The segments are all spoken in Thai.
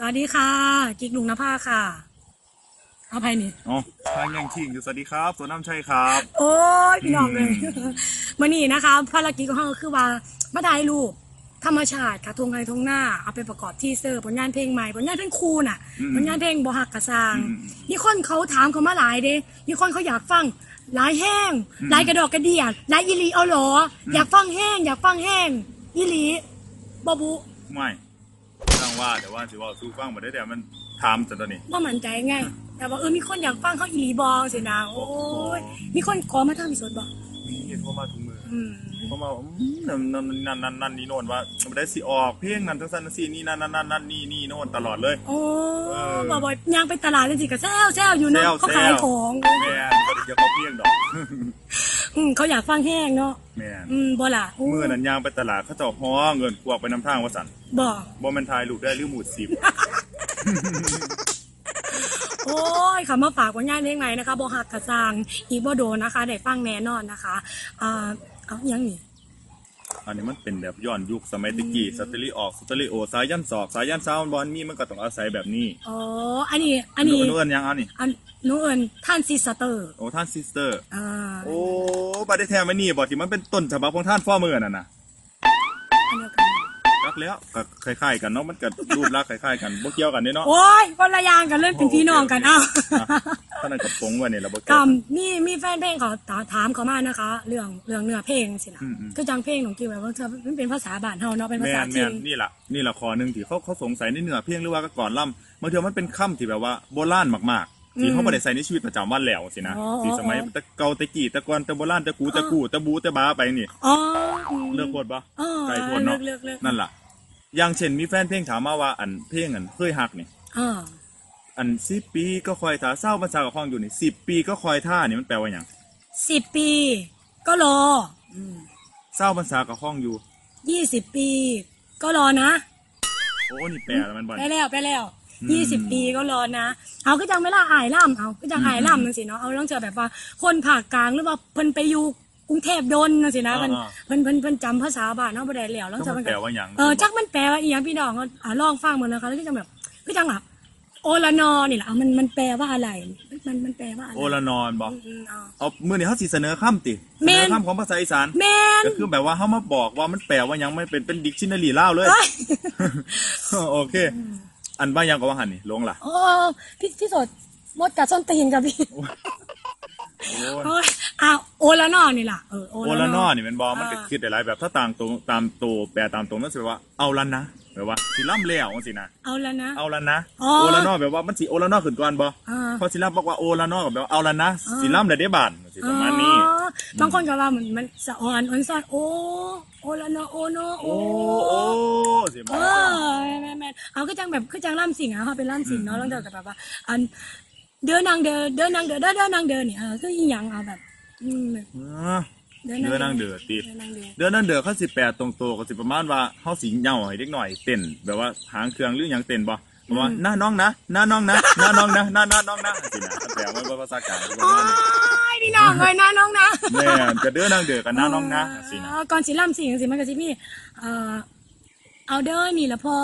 สวัสดีค่ะกิ๊กลุงนภาค่ะ เอาภัยนี่อ๋อทางยังชิงอยู่สวัสดีครับสวนน้ำชัยครับ โอ้ยพี่น้องเลยอืมมื่อนี้นะคะภารกิจของเราคือว่ามาถ่ายรูปธรรมชาติค่ะทงไทยทงหน้าเอาไปประกอบทีเซอร์ผลงานเพลงใหม่ผลงานเพลงคูน่ะอืมผลงานเพลงบอหักกระซางอืมมีคนเขาถามเขามาหลายเด้มีคนเขาอยากฟังหลายแห้งอืมหลายกระดอกกระเดียดหลายอีหลีเอาเหรออมอยากฟังแห้ง อยากฟังแห้งอีหลีบอบุไม่ ตั้งว่าแต่ว่าสิว่าสู้ฟังมาได้แต่มันถามจนตอนนี้ว่ามั่นใจไง แต่ว่าเออมีคนอยากฟังเขาอีหลีบอสินะโอ้ยมีคนขอมาทำสดบอกนี่โทรมาถุงมืออืมโทรมาว่าอืมนั่นนั่นนั่นนั่นนั่นนี่โน่นว่าไม่ได้สิออกเพลงนั้นทั้งสั้นทั้งสี่นี่นั่นนั่นนั่นนั่นนี่นี่โน่นตลอดเลย โอ้เออบอยยางไปตลาดจริงๆก็แซวแซวอยู่เนาะแซวเขาขายแซวของแม่นก็จะเขาเพลงดอก อืมเขาอยากฟังแห้งเนาะแม่นอืมบ่ล่ะโเมื่อนั้นยางไปตลาดเขาเจ้าฮ้อเงินกวกไปน้ำทางว่าสันบอกบ่แม่นทายลูกได้หรือหมูดสิบ โอ้ยคำมาฝากผลงานเพลงใหม่นะคะบอหักกระซังอีกบ่โดนนะคะ ได้ฟังแน่นอนนะคะอ่าเอาอยังนี่ อันนี้มันเป็นแบบย้อนยุคสมัยตะกี้สเตอริออกสเตอริโอสายยันศอกสายยันซาวน์บอลมีมันก็ต้องอาศัยแบบนี้อ๋ออันนี้อันนี้หนูเอินยังอันนี้อันหนูเอิญท่านซิสเตอร์โอ้ท่านซิสเตอร์อ่าโอ้บัดได้แท้ไหมนี่บอกที่มันเป็นต้นฉบับของท่านฟ้อมือนั่นน่ะอันเดียวกันรักแล้วก็คล้ายๆกันเนาะมันก็รูปลักษณ์คล้ายๆกันบ่เกี่ยวกันเด้เนาะโอ้ยคนละอย่างกันเล่นเป็นพี่น้องกันอ้า วท่านนั้นกับปงว่านี่ละบ่เกี่ยวกักับนมีมีแฟนเพลงเขาถาถามเขามานะคะ เรื่องเรื่องเนื้อเพลงสินะอืมอืมก็จังเพลงของกิวแบบว่าเธอมันเป็นภาษาบ้านเฮาเนาะเป็นภาแม่ษานจีแม่นนนี่ล่ะนี่ล่ะข้อหนึงที่เขาเขาสงสัยในเนื้อเพลงหรือว่าก็ก่อนล่ำบางทีมันเป็นคำที่แบบว่าโบราณมากๆที่เขาบ่ได้ใส่ในชีวิตประจำวันแล้วสินะที่สมัยแตะเก่าแตะกี้แตะก่อนแตะโบราณแตะกูแตะกูแตะบูแตะบ้าไปนี่ อ๋ออืม เลิกโพดบ่อ๋อไกลโพดเนาะเลิกเลิกเลิก นั่นล่ะอย่างเช่นมีแฟนเพลงถามมาว่าอันเพลงอันเคยฮักนี่ อ่า อันสิปีก็คอยท่าเศร้าภาษากับข้องอยู่นี่สิบปีก็คอยท่านี่มันแปลว่าอย่างสิบปี ก็รอเศร้าภาษากับข้องอยู่ ยี่สิบปี ก็รอนะโอ้นี่แปลแล้วมันบ่ไปแล้วไปแล้วอืมยี่สิบปีก็รอนะ เอาก็จังเวลาอายล่ำเอาก็จังอายล่ำนั่นสิเนาะเอาต้องเจอแบบว่าคนภาคกลางหรือว่าเพิ่นไปอยู่กรุงเทพโดนนั่นสินะเพิ่นเพิ่นเพิ่นเพิ่นจำภาษาบ้านเนาะบ่ได้แล้วแล้วก็จะมัมันนแปลก็ว่าอย่างเออจักมันแปลว่าอีหยังพี่น้องก็อ่าลองฟังเหมือนนะคะแล้วก็จังแบบก็จังแบบ โอละนอนี่แหละเอามันมันแปลว่าอะไร มันมันแปลว่าอะไรโอละนอนบอกอืมเอาเอามือนี่เขาสิเสนอคำติเสแม่นอนคำของภาษาอีสานแม่นก็คือแบบว่าเขามาบอกว่ามันแปลว่าหยังไม่เป็นเป็นดิกชันนารีเล่าวเลยเอ้ยโอเค อันบ้ายังก็ว่าหันนี่ลงล่ะ โอ้พี่พี่สดมดกัดส้นตีนกับพี่ โอ้ยโอ้ยอ้าวโอละนอนี่ล่ะเออโอโอละละนนออนี่เป็นบอมันก็คิดได้หลายแบบถ้าตามตัวตามตัวแปลตามตัวมันสิว่าเอาละนะแบบว่าสิล่ำเลี้ยวสินะเอาละนะเอาละนะอ๋อโอละนอแบบว่ามันสิโอละนอขึ้นก่อนบ่อ่าพอสิล่ำบอกว่าโอละนอกับแบบว่าเอาละนะสิล่ำเลยได้บานสิประมาณนี้อ๋อบางคนก็ว่ามันมันสะอ่อนอ่อนซ่อนโอโอละนอโอโนโอโอ้โอ้สิเอมาอแม่แม่เอาก็จังแบบคือจังล่ำสิงอะเขาเป็นล่ำสิงเนาะแล้วเจอกับแบบว่าอัน เดินนางเดินเดินนางเดินเดินเดินนางเดินเนี่ยเออคืออีหยังเอาแบบอืมอ่าเดือนนั่งเดือดติ เดินนางเดินเดือนนั่งเดือดเขาสิแปดตรงตัวก็สิประมาณว่าเขาสิเหย่าให้เด็กหน่อยเต้นแบบว่าหางเครื่องหรือหยังเต้นบ่แบบว่าหน้าน้องนะหน้าน้องนะหน้าน้องนะหน้าหน้าน้องนะสินะแต่ว่าภาษากลางประโอ้มาณนี้ยนี่น้องเลยนะน้องนะ แม่นจะเดือนนั่งเดือดกับหน้าน้องนะสินะ เออก่อนสิล่ำสิงสิมันก็สิมีเอ่อ เอาเด้อนี่ละพอ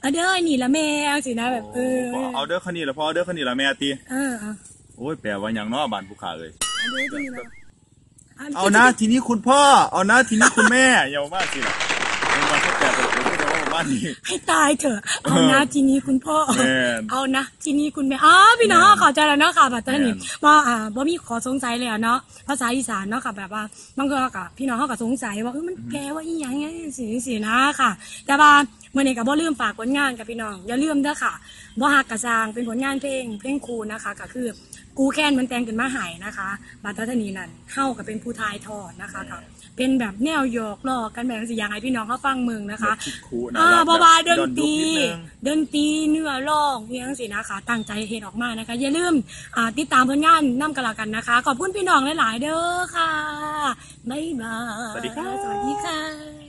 เอาเด้อนี่ละแม่สินะแบบเออเอาเด้อคันนี้ละพอเด้อคันนี้ละแม่ตีเออเอาโอ้ยแปลว่าหยังเนาะบ้านผู้ขาเอ้ยเอาเด้อที่นี่ละเอานะทีนี้คุณพ่อ เอานะทีนี้คุณแม่อย่ามาสิล่ะเป็นวัน ที่แปดตัวผมก็จะว่าบ้านนี้ ให้ตายเถอะเอานะทีนี้คุณพ่อแม่นเอานะทีนี้คุณแม่อ๋อพี่น้องแม่นเข้าใจแล้วเนาะค่ะแบบตอนนี้แม่นว่าอ่าบ่มีขอสงสัยเลยอะเนาะภาษาอีสานเนาะค่ะแบบว่าบางคนก็พี่น้องเขาก็สงสัยว่าเอ้ยมันแปลว่าอีหยังไงสิสินะค่ะ แต่ว่าเมื่อนี้ก็บ่ลืมฝากผลงานกับพี่น้อง อย่าลืมเด้อค่ะบ่ฮักกะซางเป็นผลงานเพลง เพลงครูนะคะก็คือกูแค้นมันแต่งขึ้นมาใหายนะคะบาตรทนีนั่นเฮาก็เป็นผู้ทายทอดนะคะกับเป็นแบบแนวหยอกล้อกันแบบสิอย่างให้พี่น้องเขาฟังเมืองนะคะแบบคิดคูนะอ่าแบบบาๆดนย้อตรียุคนิดนึงดนตรีเนื้อร้องเพียงสินะคะ ตั้งใจเฮ็ดออกมานะคะ อย่าลืมอ่าติดตามผลงานนํกันละกันนะคะ ขอบคุณพี่น้องหลาย ๆ เด้อค่ะบ๊ายบายสวัสดีครับสวัสดีค่ะ